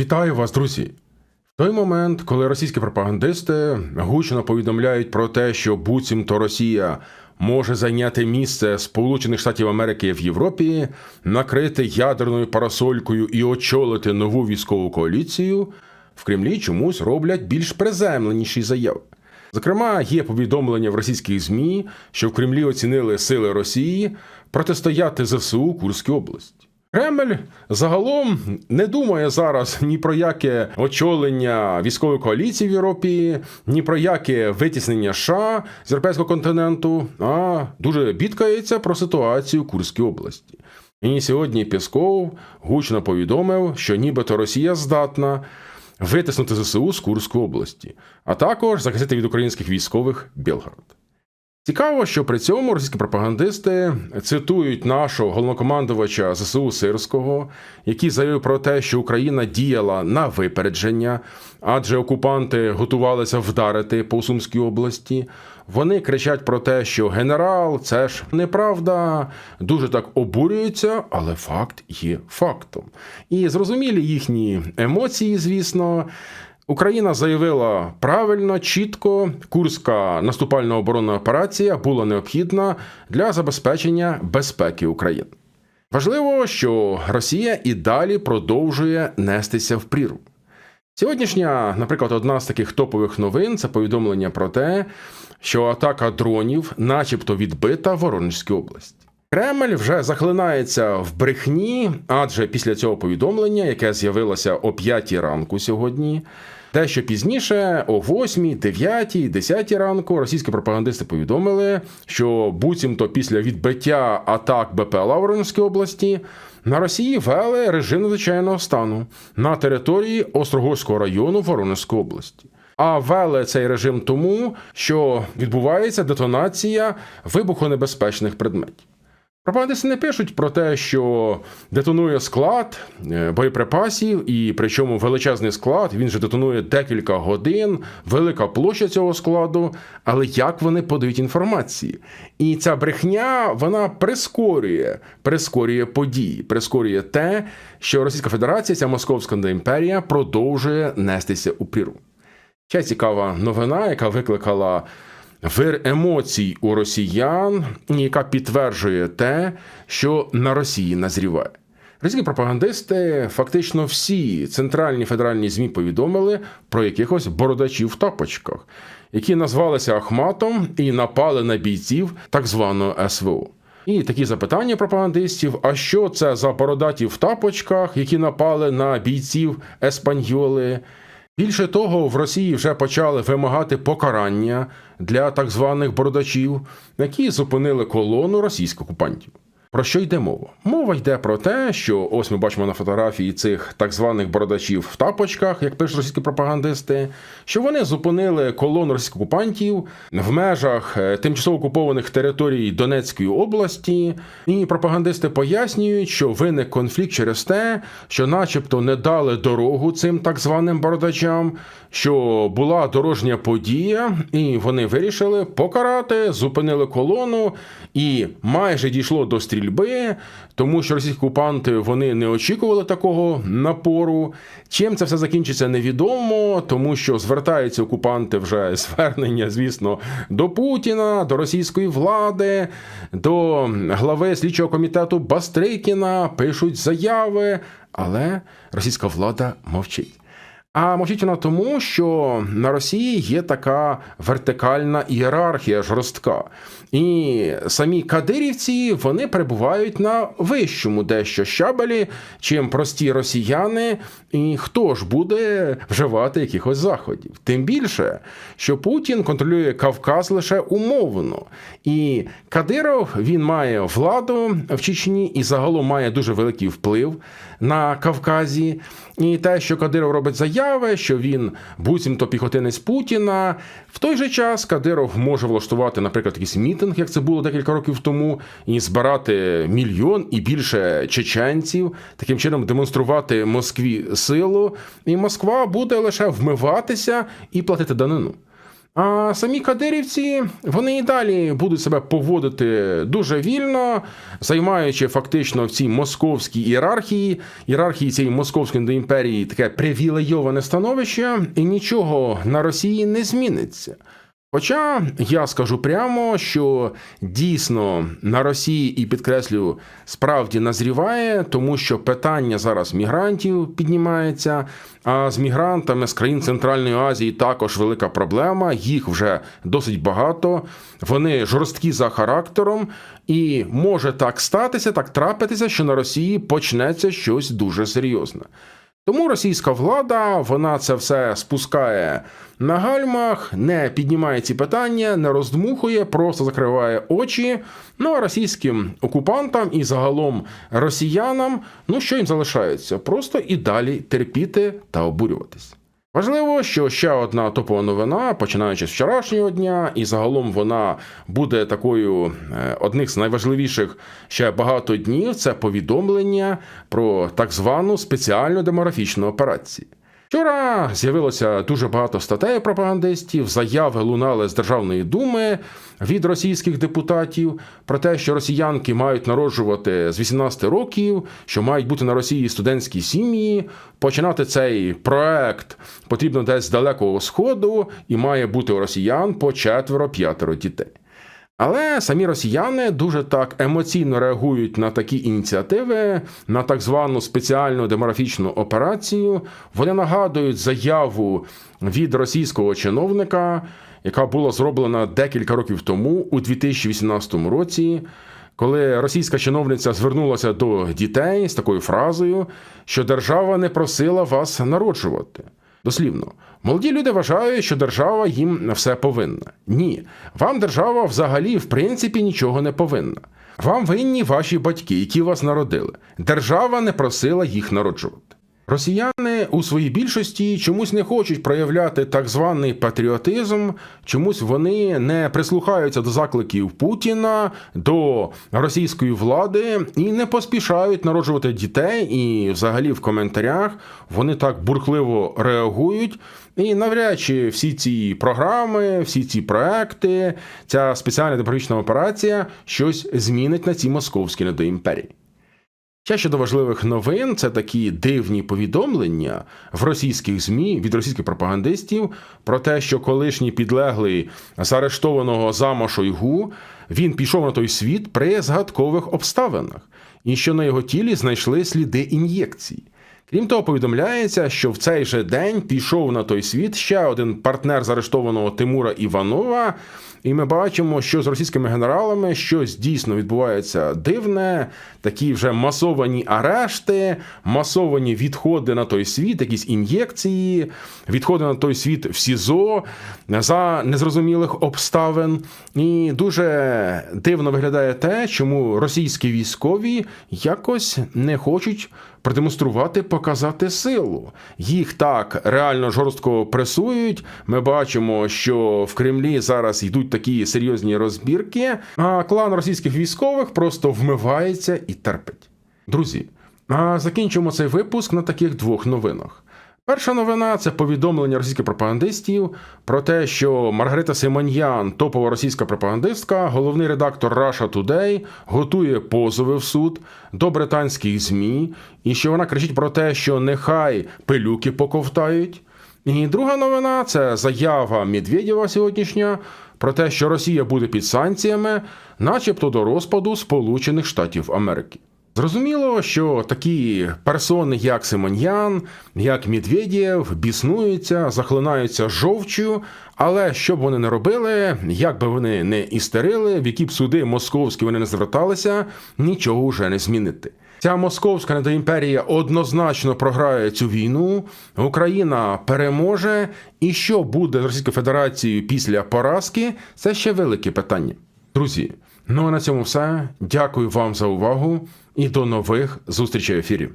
Вітаю вас, друзі! В той момент, коли російські пропагандисти гучно повідомляють про те, що буцімто Росія може зайняти місце Сполучених Штатів Америки в Європі, накрити ядерною парасолькою і очолити нову військову коаліцію, в Кремлі чомусь роблять більш приземленіші заяви. Зокрема, є повідомлення в російських ЗМІ, що в Кремлі оцінили сили Росії протистояти ЗСУ Курській області. Кремль загалом не думає зараз ні про яке очолення військової коаліції в Європі, ні про яке витіснення США з європейського континенту, а дуже бідкається про ситуацію в Курській області. І сьогодні Пісков гучно повідомив, що нібито Росія здатна витиснути ЗСУ з Курської області, а також захистити від українських військових Білгород. Цікаво, що при цьому російські пропагандисти цитують нашого головнокомандувача ЗСУ Сирського, який заявив про те, що Україна діяла на випередження, адже окупанти готувалися вдарити по Сумській області. Вони кричать про те, що генерал, це ж неправда, дуже так обурюються, але факт є фактом. І зрозумілі їхні емоції, звісно. Україна заявила правильно, чітко, курська наступальна оборонна операція була необхідна для забезпечення безпеки України. Важливо, що Росія і далі продовжує нестися в прірву. Сьогоднішня, наприклад, одна з таких топових новин це повідомлення про те, що атака дронів, начебто, відбита в Воронежській області. Кремль вже захлинається в брехні, адже після цього повідомлення, яке з'явилося о 5 ранку сьогодні, дещо пізніше, о 8, 9, 10 ранку, російські пропагандисти повідомили, що буцімто після відбиття атак БПЛА в Воронежській області на Росії ввели режим надзвичайного стану на території Острогорського району Воронежської області. А ввели цей режим тому, що відбувається детонація вибухонебезпечних предметів. Пропагандисти не пишуть про те, що детонує склад е, боєприпасів, і причому величезний склад, він же детонує декілька годин, велика площа цього складу, але як вони подають інформації? І ця брехня вона прискорює, прискорює події, прискорює те, що Російська Федерація, ця Московська імперія продовжує нестися у прірву. Ще цікава новина, яка викликала вир емоцій у росіян, яка підтверджує те, що на Росії назріває. Російські пропагандисти, фактично всі центральні федеральні ЗМІ повідомили про якихось бородачів в тапочках, які назвалися Ахматом і напали на бійців так званого СВО. І такі запитання пропагандистів: а що це за бородаті в тапочках, які напали на бійців Еспаньоли? Більше того, в Росії вже почали вимагати покарання для так званих бородачів, які зупинили колону російських окупантів. Про що йде мова? Мова йде про те, що ось ми бачимо на фотографії цих так званих бородачів в тапочках, як пишуть російські пропагандисти, що вони зупинили колону російських окупантів в межах е, тимчасово окупованих територій Донецької області. І пропагандисти пояснюють, що виник конфлікт через те, що, начебто, не дали дорогу цим так званим бородачам, що була дорожня подія, і вони вирішили покарати, зупинили колону, і майже дійшло до стрільби, тому що російські окупанти вони не очікували такого напору. Чим це все закінчиться, невідомо, тому що звертаються окупанти вже звернення, звісно, до Путіна, до російської влади, до глави слідчого комітету Бастрикіна, пишуть заяви, але російська влада мовчить. А мовчить вона тому, що на Росії є така вертикальна ієрархія жорстка. І самі кадирівці вони перебувають на вищому дещо щабелі, чим прості росіяни. І хто ж буде вживати якихось заходів? Тим більше, що Путін контролює Кавказ лише умовно. І Кадиров він має владу в Чечні і загалом має дуже великий вплив на Кавказі. І те, що Кадиров робить заяви, що він буцімто піхотинець Путіна. В той же час Кадиров може влаштувати, наприклад, якийсь мітинг, як це було декілька років тому, і збирати мільйон і більше чеченців, таким чином демонструвати Москві силу. І Москва буде лише вмиватися і платити данину. А самі кадирівці вони і далі будуть себе поводити дуже вільно, займаючи фактично в цій московській ієрархії, ієрархії цієї московської імперії таке привілейоване становище, і нічого на Росії не зміниться. Хоча я скажу прямо, що дійсно на Росії і підкреслю справді назріває, тому що питання зараз мігрантів піднімається. А з мігрантами з країн Центральної Азії також велика проблема. Їх вже досить багато. Вони жорсткі за характером, і може так статися, так трапитися, що на Росії почнеться щось дуже серйозне. Тому російська влада вона це все спускає на гальмах, не піднімає ці питання, не роздмухує, просто закриває очі. Ну а російським окупантам і загалом росіянам, ну що їм залишається? Просто і далі терпіти та обурюватись. Важливо, що ще одна топова новина, починаючи з вчорашнього дня, і загалом вона буде такою е, одних з найважливіших ще багато днів. Це повідомлення про так звану спеціальну демографічну операцію. Вчора з'явилося дуже багато статей пропагандистів, заяви лунали з Державної думи від російських депутатів про те, що росіянки мають народжувати з 18 років, що мають бути на Росії студентські сім'ї. Починати цей проект потрібно десь з далекого сходу, і має бути у росіян по четверо-п'ятеро дітей. Але самі росіяни дуже так емоційно реагують на такі ініціативи, на так звану спеціальну демографічну операцію. Вони нагадують заяву від російського чиновника, яка була зроблена декілька років тому, у 2018 році. Коли російська чиновниця звернулася до дітей з такою фразою, що держава не просила вас народжувати. Дослівно, молоді люди вважають, що держава їм все повинна. Ні, вам держава взагалі в принципі нічого не повинна. Вам винні ваші батьки, які вас народили. Держава не просила їх народжувати. Росіяни у своїй більшості чомусь не хочуть проявляти так званий патріотизм, чомусь вони не прислухаються до закликів Путіна, до російської влади і не поспішають народжувати дітей. І, взагалі, в коментарях вони так бурхливо реагують. І навряд чи всі ці програми, всі ці проекти, ця спеціальна дипломатична операція щось змінить на цій московській недоімперії. Ще щодо важливих новин, це такі дивні повідомлення в російських ЗМІ від російських пропагандистів про те, що колишній підлеглий заарештованого зама Шойгу він пішов на той світ при згадкових обставинах, і що на його тілі знайшли сліди ін'єкцій. Крім того, повідомляється, що в цей же день пішов на той світ ще один партнер заарештованого Тимура Іванова. І ми бачимо, що з російськими генералами щось дійсно відбувається дивне, такі вже масовані арешти, масовані відходи на той світ, якісь ін'єкції, відходи на той світ в СІЗО за незрозумілих обставин. І дуже дивно виглядає те, чому російські військові якось не хочуть продемонструвати, показати силу. Їх так реально жорстко пресують. Ми бачимо, що в Кремлі зараз йдуть такі серйозні розбірки, а клан російських військових просто вмивається і терпить. Друзі, а закінчимо цей випуск на таких двох новинах. Перша новина це повідомлення російських пропагандистів про те, що Маргарита Симоньян, топова російська пропагандистка, головний редактор Russia Today, готує позови в суд до британських ЗМІ, і що вона кричить про те, що нехай пилюки поковтають. І друга новина це заява Медведєва сьогоднішня про те, що Росія буде під санкціями, начебто до розпаду Сполучених Штатів Америки. Зрозуміло, що такі персони, як Симоньян, як Медведєв, біснуються, захлинаються жовчю, але що б вони не робили, як би вони не істерили, в які б суди московські вони не зверталися, нічого вже не змінити. Ця московська недоімперія однозначно програє цю війну. Україна переможе. І що буде з Російською Федерацією після поразки, це ще велике питання. Друзі, ну а на цьому все. Дякую вам за увагу і до нових зустрічей в ефірі.